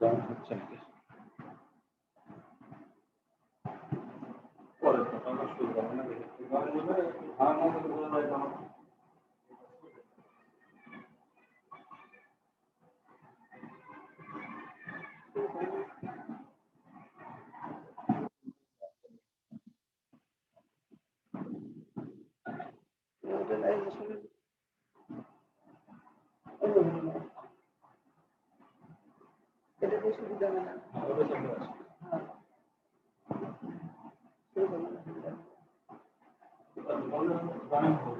হচ্ছে নাকি পরে কথা শুরু করব না ভাঙা মতো করে যায় না সুবিধা হবে না হ্যাঁ।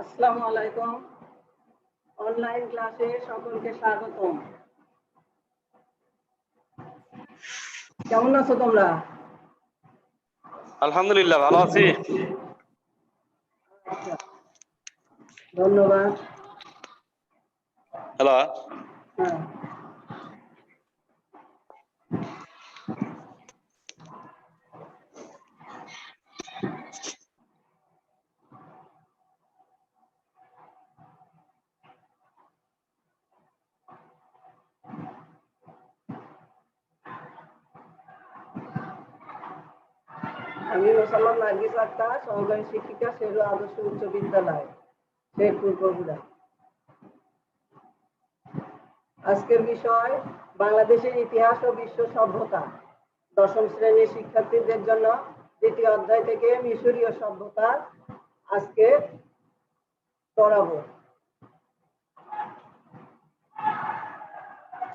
আসসালামু আলাইকুম। অনলাইন ক্লাসে সকলকে স্বাগতম। কেমন আছো তোমরা? আলহামদুলিল্লাহ ভালো আছি। ধন্যবাদ। হ্যালো হ্যাঁ। নার্গিস আক্তার, সহকারী শিক্ষিকা শেরু আদর্শ উচ্চ বিদ্যালয় বগুড়া। আজকের বিষয়, বাংলাদেশের ইতিহাস ও বিশ্ব সভ্যতা। দশম শ্রেণির শিক্ষার্থীদের জন্য দ্বিতীয় অধ্যায় থেকে মিশরীয় সভ্যতা আজকে পড়াবো।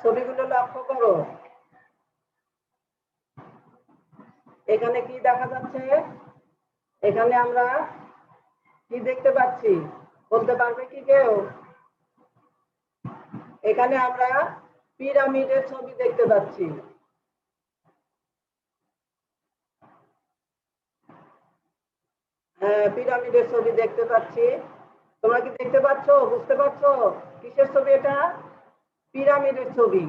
ছবিগুলো লক্ষ্য করো। এখানে কি দেখা যাচ্ছে? এখানে আমরা কি দেখতে পাচ্ছি? বলতে পারবে কি কেউ? এখানে আমরা পিরামিডের ছবি দেখতে পাচ্ছি। হ্যাঁ পিরামিডের ছবি দেখতে পাচ্ছি। তোমরা কি দেখতে পাচ্ছ? বুঝতে পারছ? কিসের ছবি এটা? পিরামিডের ছবি।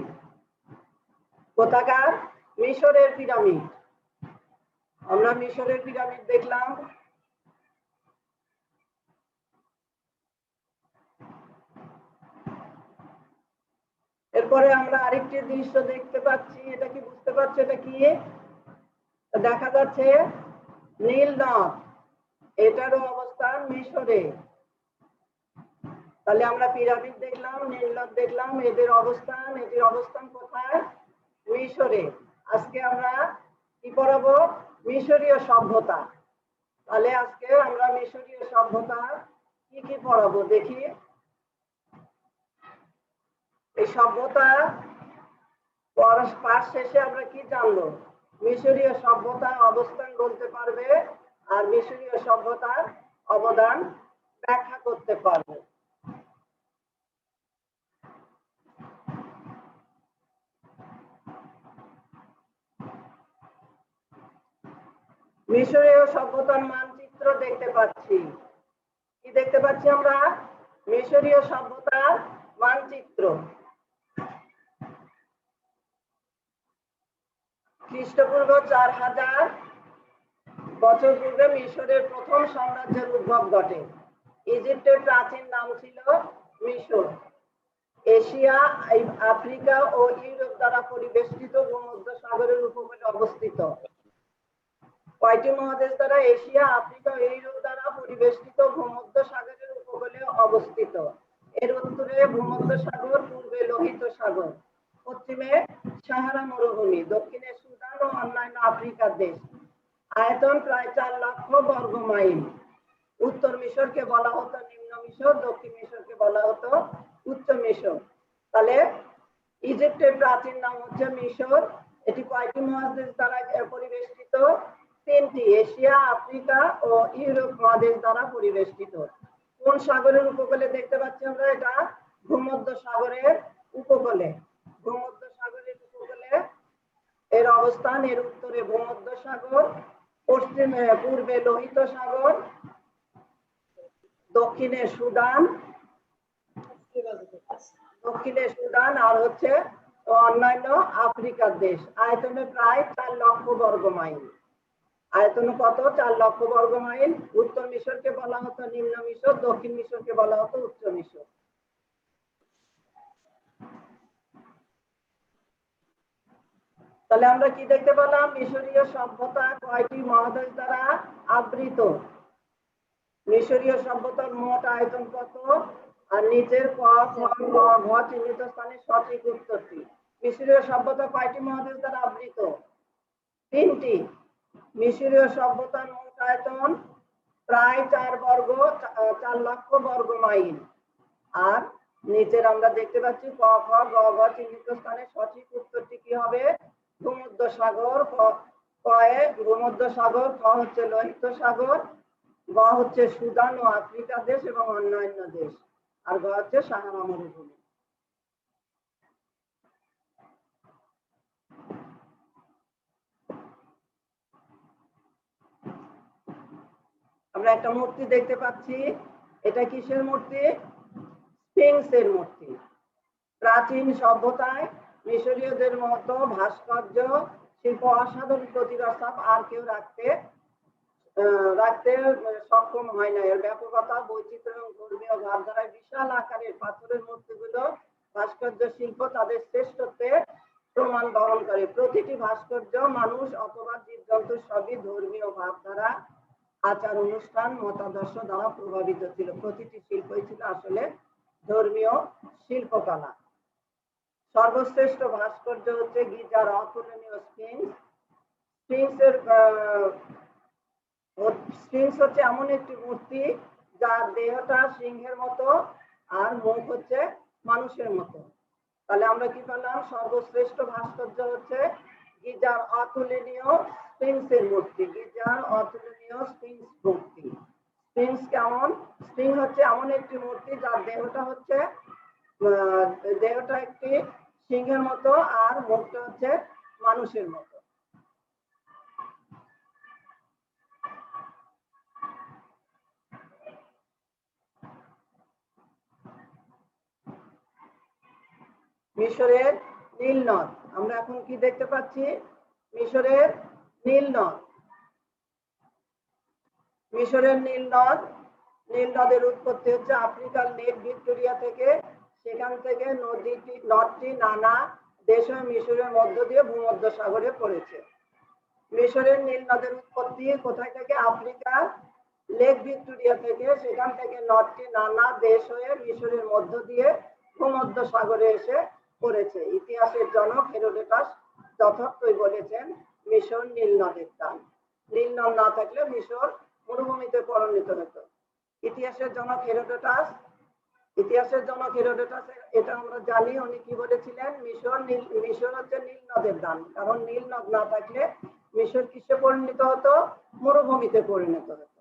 কোথাকার? মিশরের পিরামিড। আমরা মিশরের পিরামিড দেখলাম। এরপরে আমরা আরেকটি দৃশ্য দেখতে পাচ্ছি, এটা কি বুঝতে পারছ, এটা কি? দেখা যাচ্ছে নীল নদ, এটারও অবস্থান মিশরে। তাহলে আমরা পিরামিড দেখলাম, নীল নদ দেখলাম, এদের অবস্থান এটির অবস্থান কোথায়? মিশরে। আজকে আমরা কি পড়াবো? মিশরীয় সভ্যতা। তাহলে আজকে আমরা মিশরীয় সভ্যতা কি কি পড়াবো দেখি? এই সভ্যতা পাঠ শেষে আমরা কি জানব? মিশরীয় সভ্যতা অবস্থান বলতে পারবে আর মিশরীয় সভ্যতার অবদান ব্যাখ্যা করতে পারবে। মিশরীয় সভ্যতার মানচিত্র দেখতে পাচ্ছি। কি দেখতে পাচ্ছি আমরা? মিশরীয় সভ্যতার মানচিত্র। খ্রিস্টপূর্ব চার হাজার বছর পূর্বে মিশরের প্রথম সাম্রাজ্যের উদ্ভব ঘটে। ইজিপ্টের প্রাচীন নাম ছিল মিশর। এশিয়া, আফ্রিকা ও ইউরোপ দ্বারা পরিবেষ্টিত ভূমধ্য সাগরের উপকূলে অবস্থিত। কয়টি মহাদেশ দ্বারা এশিয়া, আফ্রিকা, ইউরোপ দ্বারা পরিবেষ্টিত ভূমধ্য সাগরের উপকূলে অবস্থিত? এর উত্তরে ভূমধ্য সাগর, পূর্বে লোহিত সাগর, পশ্চিমে সাহারা মরুভূমি, দক্ষিণে সুদান ও অন্যান্য আফ্রিকার দেশ। আয়তন প্রায় চার লক্ষ বর্গ মাইল। উত্তর মিশরকে বলা হতো নিম্ন মিশর, দক্ষিণ মিশরকে বলা হতো উচ্চ মিশর। তাহলে ইজিপ্টের প্রাচীন নাম হচ্ছে মিশর। এটি কয়টি মহাদেশ দ্বারা পরিবেষ্টিত? তিনটি, এশিয়া, আফ্রিকা ও ইউরোপ মহাদেশ দ্বারা পরিবেষ্টিত। কোন সাগরের উপকূলে দেখতে পাচ্ছি আমরা এটা? ভূমধ্য সাগরের উপকূলে। ভূমধ্য সাগরের উপকূলে এর অবস্থান এর উত্তরে ভূমধ্য সাগর, পশ্চিমে পূর্বে লোহিত সাগর, দক্ষিণে সুদান দক্ষিণে সুদান আর হচ্ছে অন্যান্য আফ্রিকার দেশ। আয়তনে প্রায় চার লক্ষ বর্গ মাইল। আয়তন কত? চার লক্ষ বর্গ মাইল। উত্তর মিশরকে বলা হতো নিম্ন মিশর, দক্ষিণ মিশরকে বলা হতো উচ্চ মিশর। তাহলে আমরা কি দেখতে পেলাম? মিশরীয় সভ্যতা কয়টি মহাদেশ দ্বারা আবৃত? মিশরীয় সভ্যতার মোট আয়তন কত? আর নিচের চিহ্নিত স্থানে সঠিক উত্তরটি। মিশরীয় সভ্যতা কয়টি মহাদেশ দ্বারা আবৃত? তিনটি। মিশরীয় সভ্যতার মোট আয়তন প্রায় চার বর্গ চার লক্ষ বর্গ মাইল। আর নিচের আমরা দেখতে পাচ্ছি ক, খ, গ ঘ চিহ্নিত স্থানে সঠিক উত্তরটি কি হবে? ভূমধ্য সাগর ক- কয়ে ভূমধ্য সাগর খ হচ্ছে লোহিত সাগর গ হচ্ছে সুদান ও আফ্রিকা দেশ এবং অন্যান্য দেশ। আর গ হচ্ছে সাহারা মরুভূমি। আমরা একটা মূর্তি দেখতে পাচ্ছি। এটা কিসের মূর্তি? স্ফিংসের মূর্তি। প্রাচীন সভ্যতায় মিশরীয়দের মতো ভাস্কর্য, শিল্প, অসাধারণ প্রতিভা সব আর কেউ রাখতে রাখতে সক্ষম হয় না। এর ব্যাপকতা, বৈচিত্র্য এবং ধর্মীয় ভাবধারায় বিশাল আকারের পাথরের মূর্তিগুলো ভাস্কর্য শিল্প তাদের শ্রেষ্ঠত্বের প্রমাণ বহন করে। প্রতিটি ভাস্কর্য মানুষ অথবা জীবজন্তু সবই ধর্মীয় ভাবধারা আচার, অনুষ্ঠান, মতাদর্শ দ্বারা প্রভাবিত ছিল। প্রতিটি শিল্পই ছিল আসলে ধর্মীয় শিল্পকলা। সর্বশ্রেষ্ঠ ভাস্কর্য হচ্ছে গিজার অতুলনীয় স্পিংস স্পিংসের স্পিংস হচ্ছে এমন একটি মূর্তি যার দেহটা সিংহের মতো আর মুখ হচ্ছে মানুষের মতো। তাহলে আমরা কি পেলাম সর্বশ্রেষ্ঠ ভাস্কর্য হচ্ছে গিজার অতুলনীয় স্পিংসের মূর্তি গিজার অতুলনীয় স্পিংস মূর্তি? স্পিংস কেমন? স্প্রিং হচ্ছে এমন একটি মূর্তি যার দেহটা হচ্ছে দেহটা একটি সিংহের মতো আর মুখটা হচ্ছে মানুষের মতো। মিশরের নীল নদ, আমরা এখন কি দেখতে পাচ্ছি? মিশরের নীল নদ। মিশরের নীল নদ, নীল নদের উৎপত্তি হচ্ছে আফ্রিকার লেক ভিক্টোরিয়া থেকে সেখান থেকে নদীটি, নদটি নানা দেশ মিশরের মধ্য দিয়ে ভূমধ্য সাগরে পড়েছে। মিশরের নীল নদের উৎপত্তি কোথায় থেকে? আফ্রিকা লেক ভিক্টোরিয়া থেকে। সেখান থেকে নদটি নানা দেশ হয়ে মিশরের মধ্য দিয়ে ভূমধ্য সাগরে এসে পড়েছে। ইতিহাসের জনক হেরোডেটাস যথার্থই বলেছেন মিশর নীল নদের টান নীল নদ না থাকলে মিশর মরুভূমিতে পরিণত হতো। ইতিহাসের জনক হেরোডোটাস, ইতিহাসের জনক হেরোডোটাস, এটা আমরা জানি, উনি কি বলেছিলেন? মিশর নীল, মিশর হচ্ছে নীল নদের দান। কারণ নীল নদ না থাকলে মিশর কিসে পরিণত হতো? মরুভূমিতে পরিণত হতো।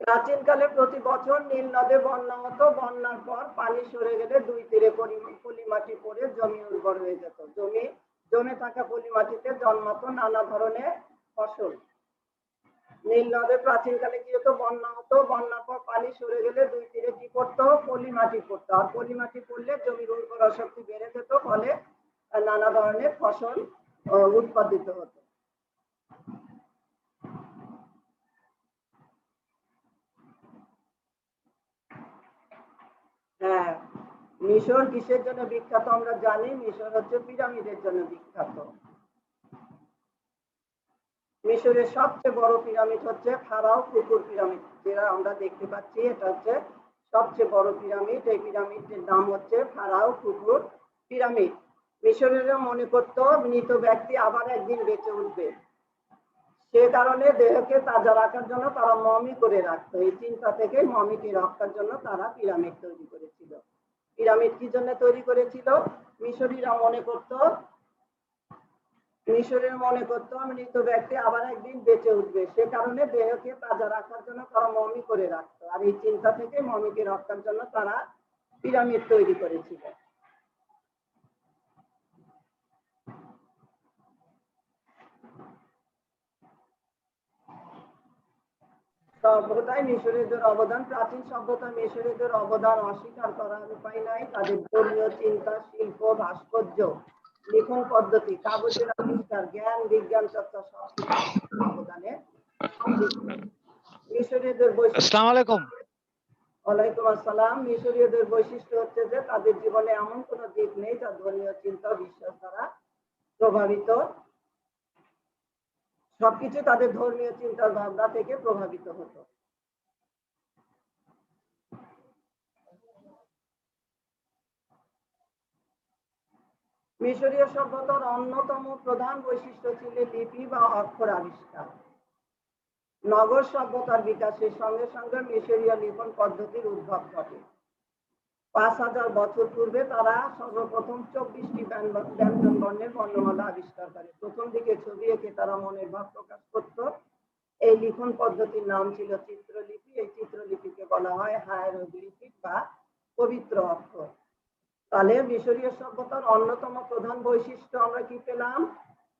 প্রাচীনকালে প্রতি বছর নীল নদে বন্যা হতো। বন্যার পর পানি সরে গেলে দুই তীরে পলি মাটি পড়ে জমি উর্বর হয়ে যেত। জমি, জমে থাকা পলি মাটিতে জন্মাতো নানা ধরনের ফসল। নীল নদে প্রাচীনকালে কি হতো? বন্যা হতো। বন্যার পর পানি সরে গেলে দুই তীরে কি পড়তো? পলি মাটি পড়তো। আর পলি মাটি পড়লে জমির উর্বর শক্তি বেড়ে যেত, ফলে নানা ধরনের ফসল উৎপাদিত হতো। হ্যাঁ মিশর কিসের জন্য বিখ্যাত আমরা জানি, মিশর হচ্ছে পিরামিডের জন্য বিখ্যাত। মিশরের সবচেয়ে বড় পিরামিড হচ্ছে ফারাও কুকুর পিরামিড, যেটা আমরা দেখতে পাচ্ছি, এটা হচ্ছে সবচেয়ে বড় পিরামিড। এই পিরামিডের নাম হচ্ছে ফারাও কুকুর পিরামিড। মিশরেরা মনে করতো, মৃত ব্যক্তি আবার একদিন বেঁচে উঠবে। সে কারণে দেহকে তাজা রাখার জন্য তারা মমি করে রাখতো। এই চিন্তা থেকে মমিকে রক্ষার জন্য তারা পিরামিড তৈরি করেছিল। পিরামিড কি জন্য তৈরি করেছিল? মিশরীরা মনে করত মিশরের মনে করত, মৃত ব্যক্তি আবার একদিন বেঁচে উঠবে। সে কারণে দেহকে তাজা রাখার জন্য তারা মমি করে রাখতো। আর এই চিন্তা থেকে মমিকে রক্ষার জন্য তারা পিরামিড তৈরি করেছিল। সভ্যতায় মিশরীয়দের অবদান প্রাচীন সভ্যতা মিশরীয়দের অবদান অস্বীকার করার উপায় নাই। তাদের ধর্মীয় চিন্তা শিল্প ভাস্কর্য লিখন পদ্ধতি কাগজের আবিষ্কার জ্ঞান বিজ্ঞান চর্চা সব অবদানে মিশরীয়দের বৈশিষ্ট্য আসসালামু আলাইকুম। ওয়ালাইকুম আসসালাম। মিশরীয়দের বৈশিষ্ট্য হচ্ছে যে তাদের জীবনে এমন কোনো দিক নেই যা ধর্মীয় চিন্তা বিশ্বাস দ্বারা প্রভাবিত সবকিছু তাদের ধর্মীয় চিন্তা ভাবনা থেকে প্রভাবিত হতো। মিশরীয় সভ্যতার অন্যতম প্রধান বৈশিষ্ট্য ছিল লিপি বা অক্ষর আবিষ্কার। নগর সভ্যতার বিকাশের সঙ্গে সঙ্গে মিশরীয় লিখন পদ্ধতির উদ্ভব ঘটে। পাঁচ হাজার বছর পূর্বে তারা সর্বপ্রথম চব্বিশটি ব্যঞ্জন বর্ণের বর্ণমালা আবিষ্কার করে। প্রথম দিকে ছবি এঁকে তারা মনের ভাব প্রকাশ করত। এই লিখন পদ্ধতির নাম ছিল চিত্রলিপি। এই চিত্রলিপিকে বলা হয় হায়ারোগ্লিফিক বা পবিত্র অক্ষর। তাহলে মিশরীয় সভ্যতার অন্যতম প্রধান বৈশিষ্ট্য আমরা কি পেলাম?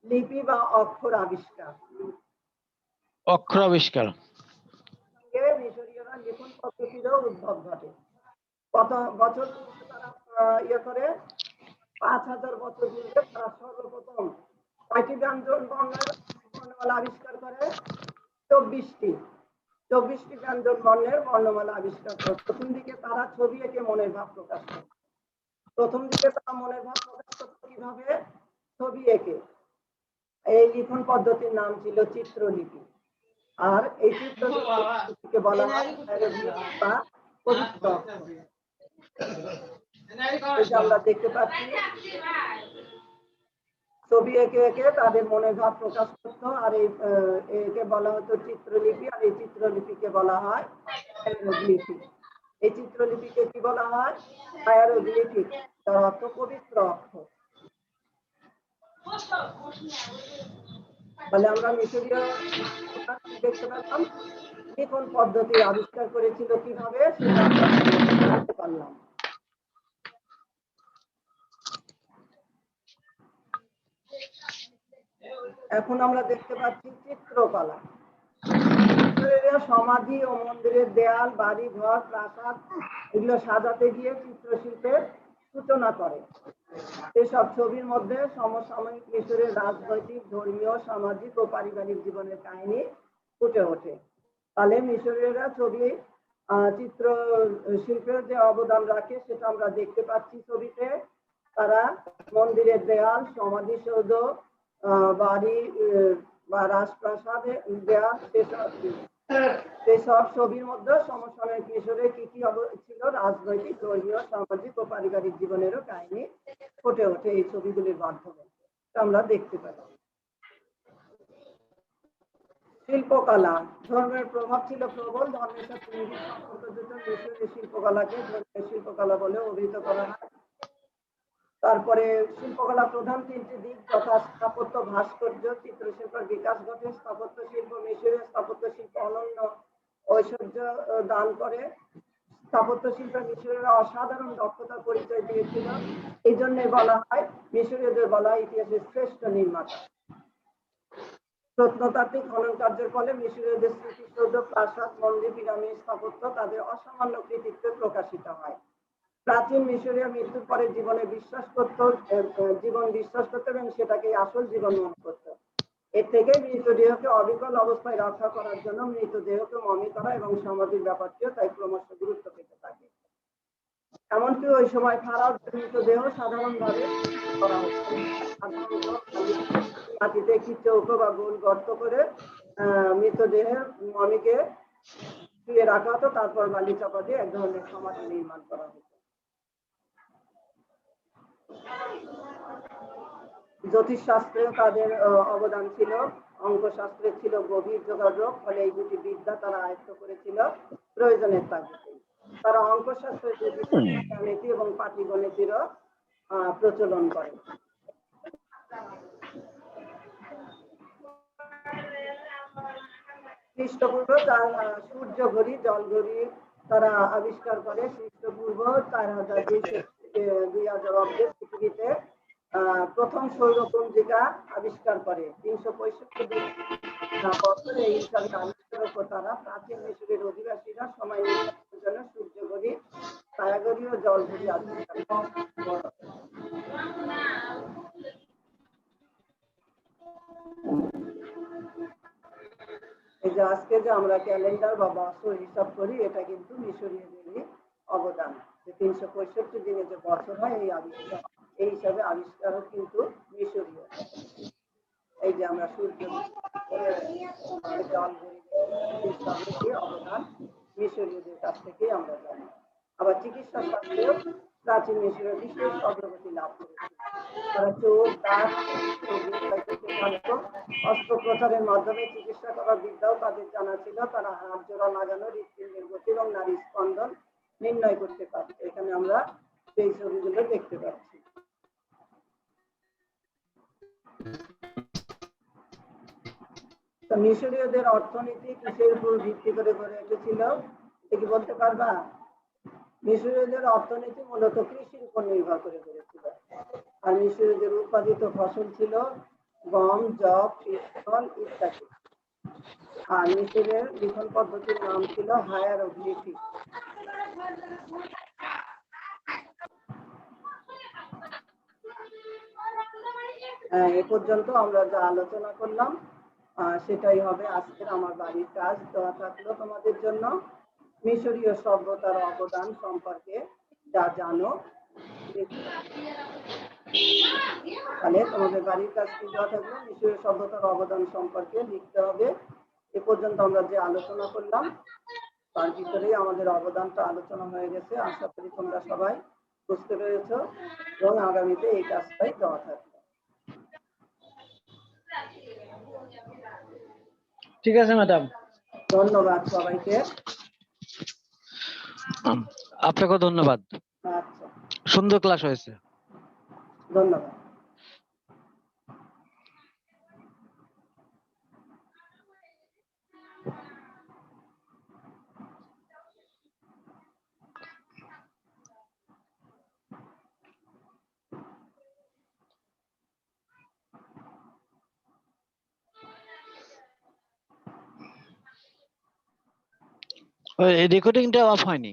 লিপি বা অক্ষর আবিষ্কার। অক্ষর আবিষ্কার। মিশরীয়রা লিখন পদ্ধতিরও উদ্ভব ঘটে। কত বছর ইয়ে করে পাঁচ হাজার বছর পূর্বে তারা সর্বপ্রথম কয়টি ব্যঞ্জন বর্ণমালা আবিষ্কার করে? চব্বিশটি। চব্বিশটি ব্যঞ্জন বর্ণের বর্ণমালা আবিষ্কার করে। প্রথম দিকে তারা ছবি এঁকে মনের ভাব প্রকাশ করে। প্রথম দিকে তারা মনের ভাব প্রকাশ করতো কীভাবে? ছবি এঁকে। এই লিখন পদ্ধতির নাম ছিল চিত্রলিপি। আর এই চিত্রলিপিকে বলা হয় পবিত্র ছবি এঁকে এঁকে তাদের মনের ভাব প্রকাশ করতো আর এই একে বলা হতো চিত্রলিপি আর এই চিত্রলিপিকে বলা হয়। এই চিত্রলিপিকে কি বলা হয়? তার অর্থ পবিত্র তাহলে আমরা মিশরীয় দেখতে পেলাম লিখন পদ্ধতি আবিষ্কার করেছিল কীভাবে সেটা পারলাম। এখন আমরা দেখতে পাচ্ছি চিত্রকলা। সমাধি ও মন্দিরের দেয়াল বাড়ি ঘর প্রাসাদ এগুলো সাজাতে গিয়ে চিত্রশিল্পের সূচনা করে। এসব ছবির মধ্যে সমসাময়িক মিশরের রাজনৈতিক ধর্মীয় সামাজিক ও পারিবারিক জীবনের কাহিনী ফুটে ওঠে। তাহলে মিশরীয়রা ছবি চিত্র শিল্পের যে অবদান রাখে সেটা আমরা দেখতে পাচ্ছি ছবিতে। তারা মন্দিরের দেয়াল সমাধিসৌধ আহ, বাড়ি বা রাজপ্রাসাদের দেয়াল সেসব সেসব ছবির মধ্যে সমসাময়িক মিশরে কি কি ছিল রাজনৈতিক, ধর্মীয়, সামাজিক ও পারিবারিক জীবনেরও কাহিনী ফুটে ওঠে এই ছবিগুলির মাধ্যমে। আমরা দেখতে পাই শিল্পকলা, ধর্মের প্রভাব ছিল প্রবল, ধর্মের সাথে সম্পর্কযুক্ত মিশরের শিল্পকলাকে ধর্মীয় শিল্পকলা বলে অভিহিত করা হয়। তারপরে শিল্পকলা প্রধান তিনটি দিক যথা স্থাপত্য ভাস্কর্য, চিত্রশিল্পের বিকাশ ঘটে, স্থাপত্য শিল্প মিশরের স্থাপত্য শিল্প অনন্য ঐশ্বর্য দান করে। স্থাপত্য শিল্পে মিশরীয়রা অসাধারণ দক্ষতা পরিচয় দিয়েছিল। এই জন্য বলা হয় মিশরীয়দের বলা হয় ইতিহাসের শ্রেষ্ঠ নির্মাতা। প্রত্নতাত্ত্বিক খনন কার্যের ফলে মিশরীয়দের স্মৃতিসৌধ, প্রাসাদ, মন্দির, পিরামিড স্থাপত্য তাদের অসামান্য কৃতিত্বে প্রকাশিত হয়। প্রাচীন মিশরীয় মৃত্যুর পরে জীবনে বিশ্বাস করত জীবন বিশ্বাস করত এবং সেটাকে আসল জীবন মনে করত। এর থেকে মৃতদেহকে অবিকল অবস্থায় রক্ষা করার জন্য মৃতদেহকে মমি করা এবং সামাজিক ব্যাপারটিও তাই ক্রমশ গুরুত্ব পেতে থাকে। এমনকি ওই সময় খারাপ মৃতদেহ সাধারণভাবে করা মাটিতে একটি চৌকো বা গোল গর্ত করে মৃতদেহের মমিকে শুয়ে রাখা হতো, তারপর বালি চাপা দিয়ে এক ধরনের সমাধি নির্মাণ করা হতো। জ্যোতিষশাস্ত্রেও তাদের অবদান ছিল অঙ্কশাস্ত্রে ছিল গভীর যোগাযোগ ফলে এই দুটি বিদ্যা তারা আয়ত্ত করেছিল প্রয়োজনের তাগিদে। তারা অঙ্কশাস্ত্রের জ্যোতিষী এবং পাটিগণিতেরও প্রচলন করে। খ্রিস্টপূর্ব তার সূর্য ঘড়ি জল ঘড়ি তারা আবিষ্কার করে। খ্রিস্টপূর্ব চার হাজার দুই হাজার অব্দে পৃথিবীতে প্রথম সৌরপঞ্জিকা আবিষ্কার করে, তিনশো পঁয়ষট্টি বছরে এই তারা প্রাচীন মিশরের অধিবাসীরা সময় নির্ধারণের জন্য সূর্য ঘড়ি ছায়াঘড়ি ও আবিষ্কার এই যে আজকে যে আমরা ক্যালেন্ডার বা বছর হিসাব করি, এটা কিন্তু মিশরীয়দেরই অবদান। যে তিনশো পঁয়ষট্টি দিনে যে বছর হয়, এই আবিষ্কার এই হিসাবে আবিষ্কারও কিন্তু মিশরীয়। এই যে আমরা সূর্য অবদান মিশরীয়দের কাছ থেকেই আমরা জানি। আবার চিকিৎসা শাস্ত্রেও প্রাচীন মিশরীয় বিশেষ অগ্রগতি লাভ করেছে। তারা চোখ দাঁত অস্ত্রোপচারের মাধ্যমে চিকিৎসা করার বিদ্যাও তাদের জানা ছিল। তারা হাত জোড়া লাগানো, হৃৎপিণ্ডের গতি এবং নারী স্পন্দন নির্ণয় করতে পারত। এখানে আমরা সেই ছবিগুলো দেখতে পাচ্ছি। মিশরীয়দের অর্থনীতি কিসের উপর ভিত্তি করে গড়ে উঠেছিল কি বলতে পারবা? মিশরীয়দের অর্থনীতি মূলত কৃষির উপর নির্ভর করে গড়েছিল। আর মিশরীয়দের উৎপাদিত ফসল ছিল গম জব পিস্তল ইত্যাদি। আর মিশরের লিখন পদ্ধতির নাম ছিল হায়ার অগ্লিফি এ পর্যন্ত আমরা যা আলোচনা করলাম সেটাই হবে আজকের আমার বাড়ির কাজ। দেওয়া থাকল তোমাদের জন্য মিশরীয় সভ্যতার অবদান সম্পর্কে যা জানো। তাহলে তোমাদের বাড়ির কাজ কি দেওয়া থাকল? মিশরীয় সভ্যতার অবদান সম্পর্কে লিখতে হবে। এ পর্যন্ত আমরা যে আলোচনা করলাম, তার ভিতরেই আমাদের অবদানটা আলোচনা হয়ে গেছে। আশা করি তোমরা সবাই বুঝতে পেরেছ এবং আগামীতে এই কাজটাই দেওয়া থাকবে। ঠিক আছে ম্যাডাম ধন্যবাদ সবাইকে। আপনাকেও ধন্যবাদ। আচ্ছা। সুন্দর ক্লাস হয়েছে। ধন্যবাদ। রেকর্ডিংটা অফ হয়নি।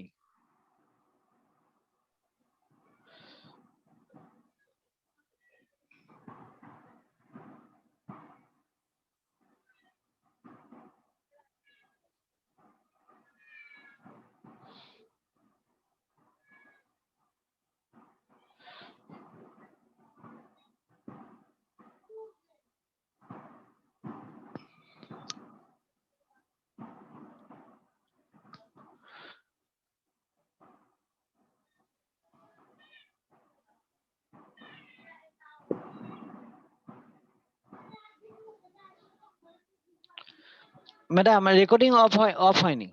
ম্যাডাম রেকর্ডিং অফ হয় অফ হয়নি।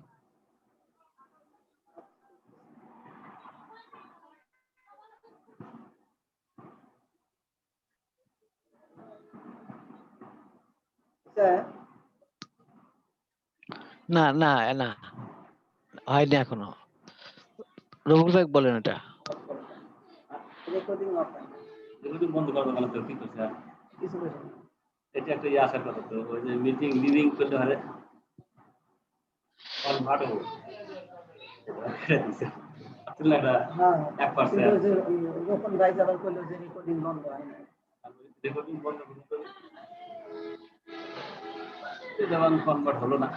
না না না। হয়নি এখনও। রবুল ভাই বলেন এটা। রেকর্ডিং অফ রেকর্ডিং বন্ধ এটা একটা ইয়ে আসার কথা তো ওই যে মিটিং লিভিং করতে হ্যাঁ এক পার্সেন্ট কিন্তু যে গোপন ভাই যখন করল যে রেকর্ডিং বন্ধ হয় না। রেকর্ডিং বন্ধ যেমন কনভার্ট হলো না।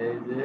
এই যে